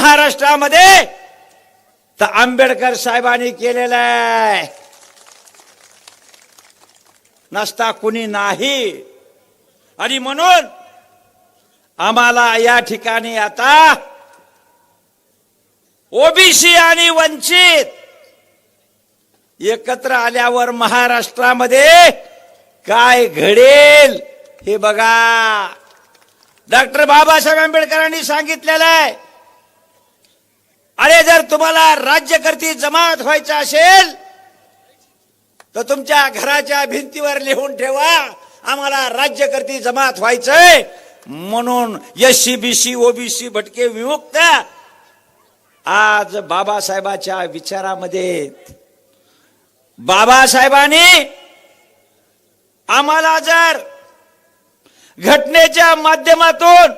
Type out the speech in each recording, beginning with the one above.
महाराष्ट्रामध्ये. तर आंबेडकर साहेबांनी केलेलं आहे. नसता कुणी नाही. आणि म्हणून आम्हाला या ठिकाणी आता ओबीसी आणि वंचित एकत्र आल्यावर महाराष्ट्रामध्ये काय घडेल हे बघा. डॉक्टर बाबासाहेब आंबेडकरांनी सांगितलेलं आहे. अरे जर तुम्हाला राज्यकर्ती जमात व्हायचं असेल तर तुमच्या घराच्या भिंतीवर लिहून ठेवा आम्हाला राज्यकर्ती जमात व्हायचंय. म्हणून S C B C OBC भटके विमुक्त. आज बाबासाहेबाच्या विचारामध्ये बाबासाहेबांनी आम्हाला जर घटनेच्या माध्यमातून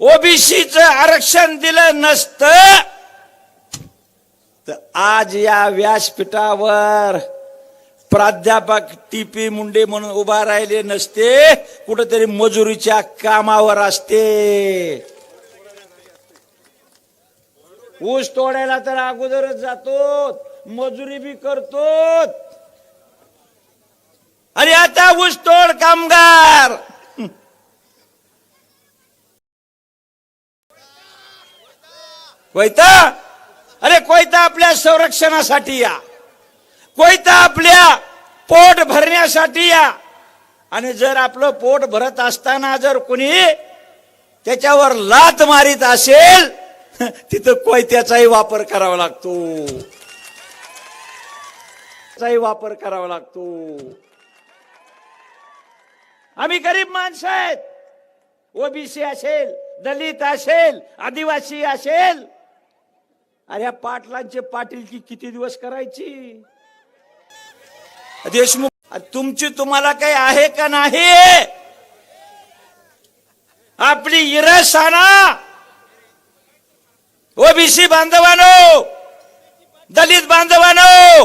ओबीसीच आरक्षण दिलं नसतं तर आज या व्यासपीठावर प्राध्यापक टी पी मुंडे म्हणून उभा राहिले नसते कुठेतरी मजुरीच्या कामावर असते. ऊस तोडायला तर अगोदरच जातो मजुरी बी करतो आणि आता ऊस तोड कामगार. कोयता? अरे कोयता आपल्या संरक्षणासाठी या. कोयता आपल्या पोट भरण्यासाठी या. आणि जर आपलं पोट भरत असताना जर कुणी त्याच्यावर लात मारित असेल तिथं कोयत्याचाही वापर करावा लागतो. चाही वापर करावा लागतो. आम्ही गरीब माणसं आहेत. ओबीसी असेल दलित असेल आदिवासी असेल अरे या पाटलांचे पाटील की किती दिवस करायची? देशमुख तुमची तुम्हाला काही आहे का नाही? आपली इरसाना! ओबीसी बांधवानो! दलित बांधवानो!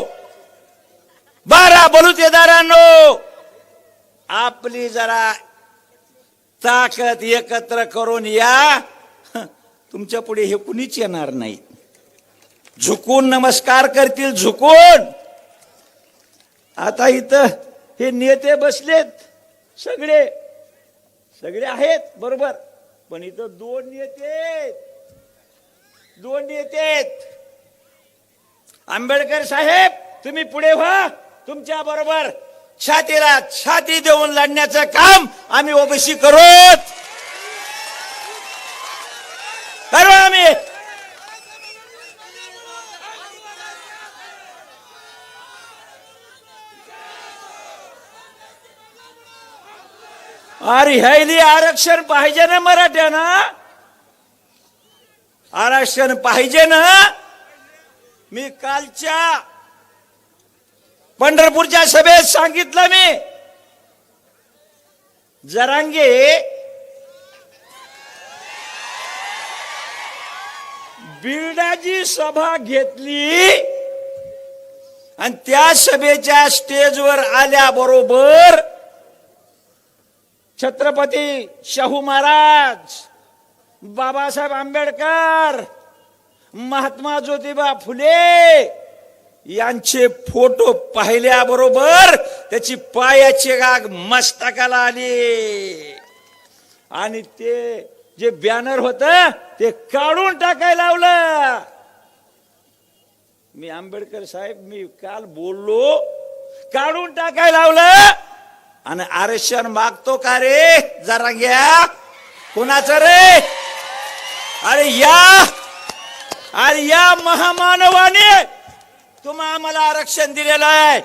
बारा बलुतेदारांनो! आपली जरा ताकद एकत्र करून या. तुमच्यापुढे हे कुणीच येणार नाही झुकून नमस्कार करतील झुकून. आता इथं हे नेते बसलेत सगळे. सगळे आहेत बरोबर. पण इथं दोन नेते दोन नेते आहेत. आंबेडकर साहेब तुम्ही पुढे व्हा. तुमच्या बरोबर छातीला छाती देऊन लढण्याचं काम आम्ही ओबीसी करूत करू आम्ही अरे ह्याली आरक्षण पाहिजे ना मराठ्याना? आरक्षण पाहिजे ना? मी कालच्या पंढरपूरच्या सभेत सांगितलं मी. जरांगे बिर्डाची सभा घेतली आणि त्या सभेच्या स्टेजवर आल्याबरोबर छत्रपती शाहू महाराज बाबासाहेब आंबेडकर महात्मा ज्योतिबा फुले यांचे फोटो पाहिल्याबरोबर त्याची पायाची गाग मस्तकाला आली. आणि ते जे बॅनर होत ते काढून टाकायला लावलं. मी आंबेडकर साहेब मी काल बोललो काढून टाकायला लावलं. आणि आरक्षण मागतो का रे? जरा घ्या. कुणाचं रे? अरे या! अरे या महामानवाने! तुम्हा आम्हाला आरक्षण दिलेलं आहे.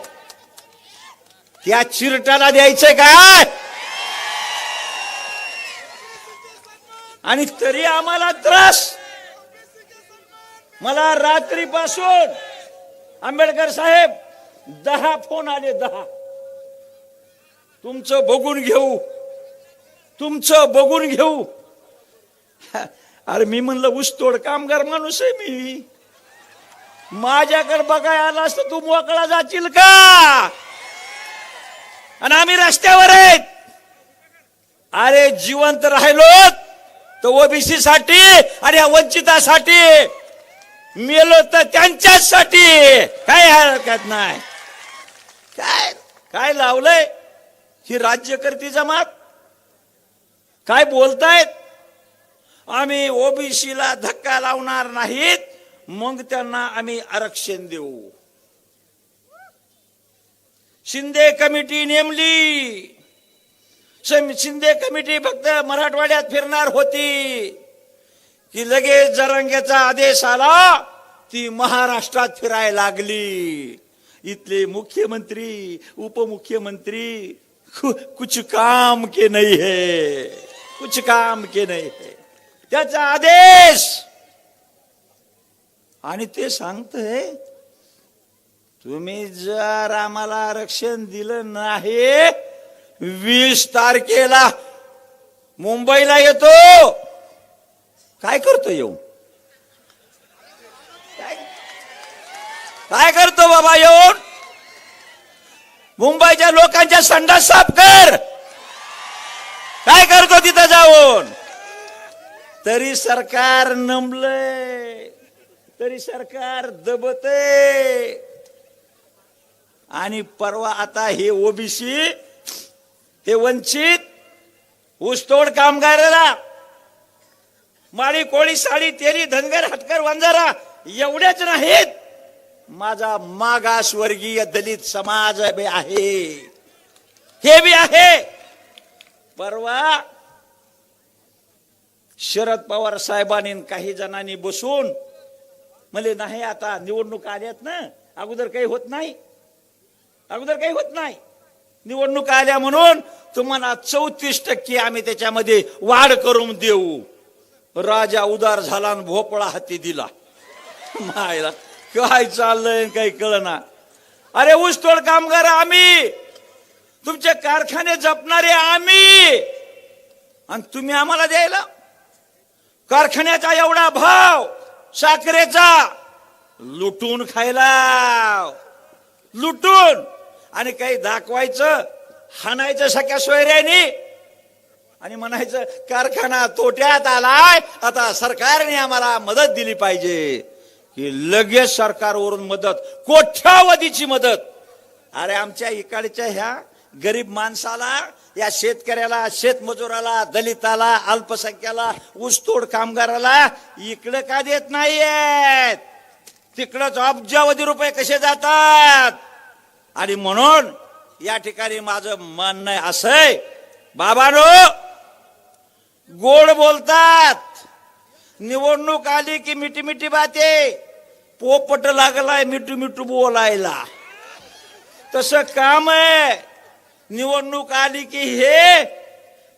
त्या चिरटाला द्यायचंय काय? आणि तरी आम्हाला त्रास. मला रात्रीपासून आंबेडकर साहेब दहा फोन आले दहा. तुमचं बघून घेऊ. तुमचं बघून घेऊ. अरे मी म्हणलं ऊसतोड कामगार माणूस आहे मी. माझ्याकडे बघाय आला असत तू मोकळा जाशील का? आणि आम्ही रस्त्यावर आहेत. अरे जिवंत राहिलो तर ओबीसी साठी आणि वंचितासाठी. मेलो तर त्यांच्यासाठी काय हरकत नाही. काय काय लावलंय? ही राज्यकर्ती जमात? काय बोलतायत? आम्ही ओबीसीला धक्का लावणार नाहीत मग त्यांना आम्ही आरक्षण देऊ. शिंदे कमिटी नेमली. शिंदे कमिटी फक्त मराठवाड्यात फिरणार होती. की लगेच जरंग्याचा आदेश आला ती महाराष्ट्रात फिरायला लागली. इथले मुख्यमंत्री उपमुख्यमंत्री कुछ काम के नहीं है। कुछ काम के नाही है। त्याचा आदेश! आणि ते सांगतंय तुम्ही जर आम्हाला आरक्षण दिलं नाही वीस तारखेला मुंबईला येतो. काय करतो येऊ? काय- काय करतो बाबा येऊन? मुंबईच्या लोकांच्या संडास साफ कर. काय करतो तिथं जाऊन? तरी सरकार नमलंय. तरी सरकार दबते आणि परवा आता हे ओबीसी हे वंचित ऊसतोड कामगाराला माळी कोळी साडी तेली धनगर हटकर वंजारा एवढ्याच नाहीत. माझा मागासवर्गीय दलित समाज बी आहे. हे बी आहे. परवा शरद पवार साहेबांनी काही जणांनी बसून म्हणजे नाही आता निवडणूक आल्यात ना अगोदर काही होत नाही. अगोदर काही होत नाही. निवडणूक आल्या म्हणून तुम्हाला चौतीस टक्के आम्ही त्याच्यामध्ये वाढ करून देऊ. राजा उदार झाला भोपळा हाती दिला. मायला. काय चाललंय काही कळना. अरे ऊसतोड कामगार आम्ही. तुमचे कारखाने जपणारे आम्ही. आणि तुम्ही आम्हाला द्यायला. कारखान्याचा एवढा भाव साखरेचा. लुटून खायला. लुटून. आणि काही दाखवायचं हाणायचं सख्या सोयऱ्यानी. आणि म्हणायचं कारखाना तोट्यात आलाय. आता सरकारने आम्हाला मदत दिली पाहिजे. की लगेच सरकारवरून मदत कोट्यावधीची मदत? अरे आमच्या इकडच्या ह्या गरीब माणसाला या शेतकऱ्याला शेतमजुराला दलिताला अल्पसंख्याला ऊसतोड कामगाराला इकडं का देत नाहीयेत? तिकडंच अब्जावधी रुपये कसे जातात? आणि म्हणून या ठिकाणी माझं म्हणणं असंय बाबानो गोड बोलतात. निवडणूक आली की मिठी मिठी बाते. पोपट लागलाय मिठू मिठू बोलायला. तसं काम आहे. निवडणूक आली की हे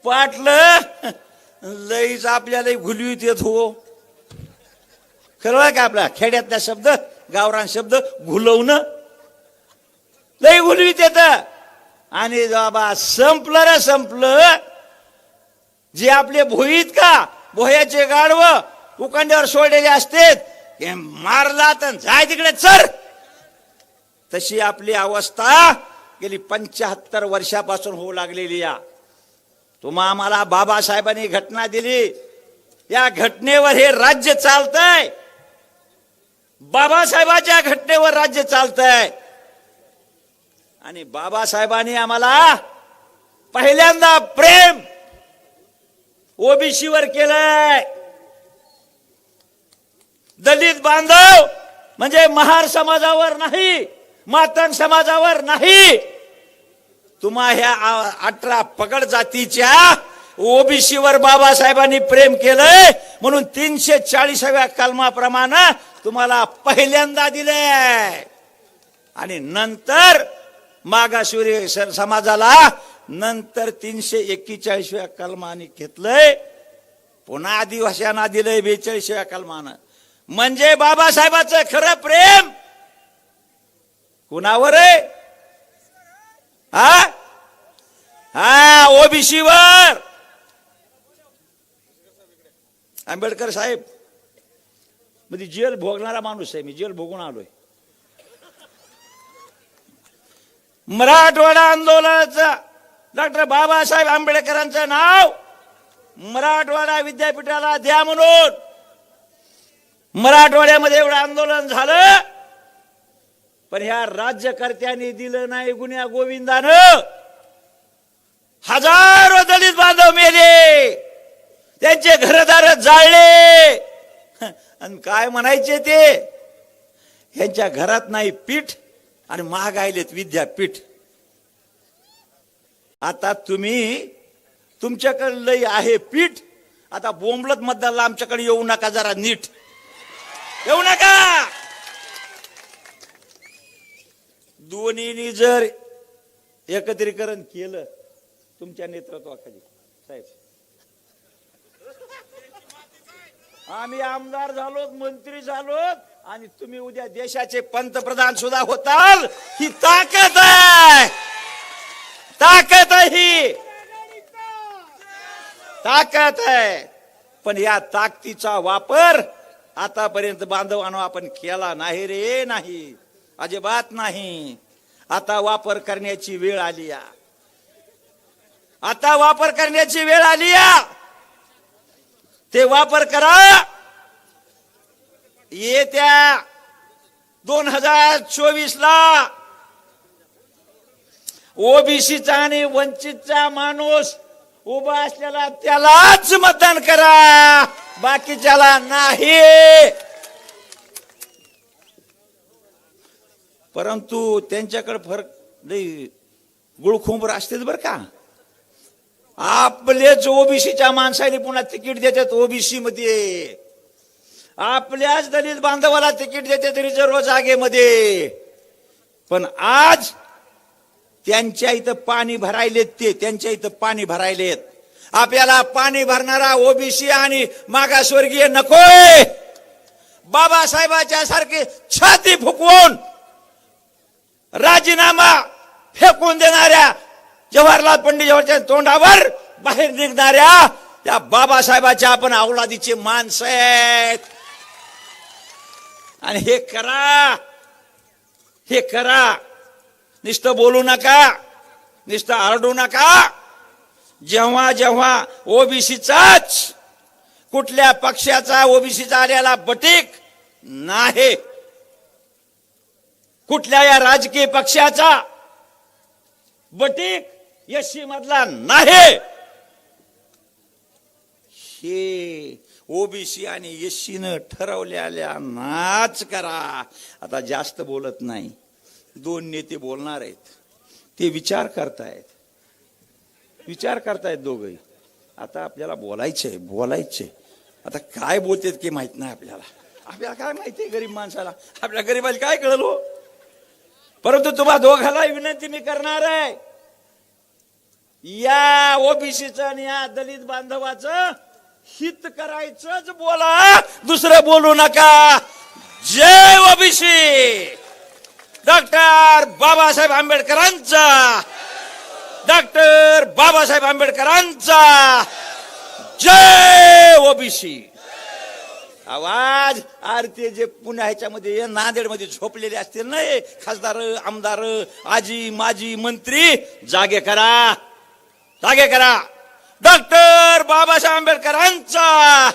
पाटलं लईच आपल्याला घुलवीत येत हो. खरं का आपला खेड्यातला शब्द गावरान शब्द घुलवणं? लई घुलवीत येत. आणि बाबा संपलं रे संपलं. जे आपले भोईत का भोयाचे गाडव उकांड्यावर सोडलेले असतेत हे मारला तर जाय तिकडे चर तशी आपली अवस्था गेली पंच्याहत्तर वर्षापासून होऊ लागलेली या. तुम्हा आम्हाला बाबासाहेबांनी घटना दिली. या घटनेवर हे राज्य चालतंय. बाबासाहेबाच्या घटनेवर राज्य चालतंय. आणि बाबासाहेबांनी आम्हाला पहिल्यांदा प्रेम ओबीसीवर केलंय. दलित बांधव म्हणजे महार समाजावर नाही मातंग समाजावर नाही. तुम्हा ह्या अठरा पगड जातीच्या ओबीसीवर बाबासाहेबांनी प्रेम केलंय म्हणून तीनशे चाळीसाव्या कलमाप्रमाणे तुम्हाला पहिल्यांदा दिलंय. आणि नंतर मागाशिवरी समाजाला नंतर तीनशे एक्केचाळीसव्या कलमाने घेतलंय. पुन्हा आदिवासींना दिलंय बेचाळीसव्या कलमानं. म्हणजे बाबासाहेबाचं खरं प्रेम? कुणावर आहे? हा? हा ओबीसीवर. आंबेडकर साहेब म्हणजे जेल भोगणारा माणूस आहे मी जेल भोगून आलोय. मराठवाडा आंदोलनाचा डॉक्टर बाबासाहेब आंबेडकरांचं नाव मराठवाडा विद्यापीठाला द्या म्हणून. मराठवाड्यामध्ये एवढं आंदोलन झालं. पण ह्या राज्यकर्त्यांनी दिलं नाही गुन्ह्या गोविंदानं. हजारो दलित बांधव मेले. त्यांचे घरदार जाळले. आणि काय म्हणायचे ते? ह्यांच्या घरात नाही पीठ आणि महागायलेत विद्यापीठ. आता तुम्ही तुमच्याकडे लय आहे पीठ. आता बोंबलत मतदारला आमच्याकडे येऊ नका जरा नीट. येऊ नका. दोन्हीनी जर एकत्रीकरण केलं तुमच्या नेतृत्वाखाली. साहेब. आम्ही आमदार झालोत मंत्री झालोत आणि तुम्ही उद्या देशाचे पंतप्रधान सुद्धा होताल. ही ताकद आहे. ताकद आहे ही. ताकद आहे. पण या ताकदीचा वापर आतापर्यंत बांधवानो आपण केला नाही रे नाही. अजिबात नाही. आता वापर करण्याची वेळ आली या. आता वापर करण्याची वेळ आली या. ते वापर करा. येत्या दोन हजार चोवीस ला ओबीसीचा आणि वंचितचा माणूस उभा असलेला त्यालाच मतदान करा. बाकीच्याला नाही. परंतु त्यांच्याकडे फरक लई गुळखुंबर असतेच बर का. आपलेच ओबीसीच्या माणसाने पुन्हा तिकीट देतात ओबीसी मध्ये आपल्याच दलित बांधवाला तिकीट देतात रिझर्व जागेमध्ये. पण आज त्यांच्या इथं पाणी भरायलेत ते त्यांच्या इथं पाणी भरायलेत. आपल्याला पाणी भरणारा ओबीसी आणि मागासवर्गीय नकोय. बाबासाहेबाच्या सारखे छाती फुकवून राजीनामा फेकून देणाऱ्या जवाहरलाल पंडित जवाहरच्या तोंडावर बाहेर निघणाऱ्या त्या बाबासाहेबाच्या आपण औलादीचे माणसं आहेत. आणि हे करा हे करा. नुसतं बोलू नका नुसतं आरडू नका. जेव्हा जेव्हा ओबीसीचाच कुठल्या पक्षाचा ओबीसीचा आलेला बटीक नाही. कुठल्या या राजकीय पक्षाचा बटीक यशी मधला नाही. हे ओबीसी आणि यशीनं ठरवलेल्या नाच करा. आता जास्त बोलत नाही. दोन नेते बोलणार आहेत. ते विचार करतायत. विचार करतायत दोघही. आता आपल्याला बोलायचे बोलायचे आता काय बोलतेत की माहीत नाही आपल्याला. आपल्याला काय माहिती आहे गरीब माणसाला? आपल्या गरीबाला काय कळलो हो? परंतु तुम्हा दोघाला विनंती मी करणार आहे. या ओबीसीचं आणि या दलित बांधवाचं हित करायचंच बोला. दुसरं बोलू नका. जय ओबीसी. डॉक्टर बाबासाहेब आंबेडकरांचा. डॉक्टर बाबासाहेब आंबेडकरांचा. जय ओबीसी. आवाज आरती जे पुण्या ह्याच्यामध्ये नांदेडमध्ये झोपलेले असतील ना खासदार आमदार आजी माजी मंत्री जागे करा. जागे करा. डॉक्टर बाबासाहेब आंबेडकरांचा.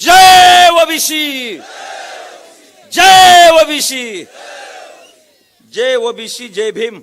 जय ओबीसी. जय ओबीसी. जय ओबीसी जय भीम.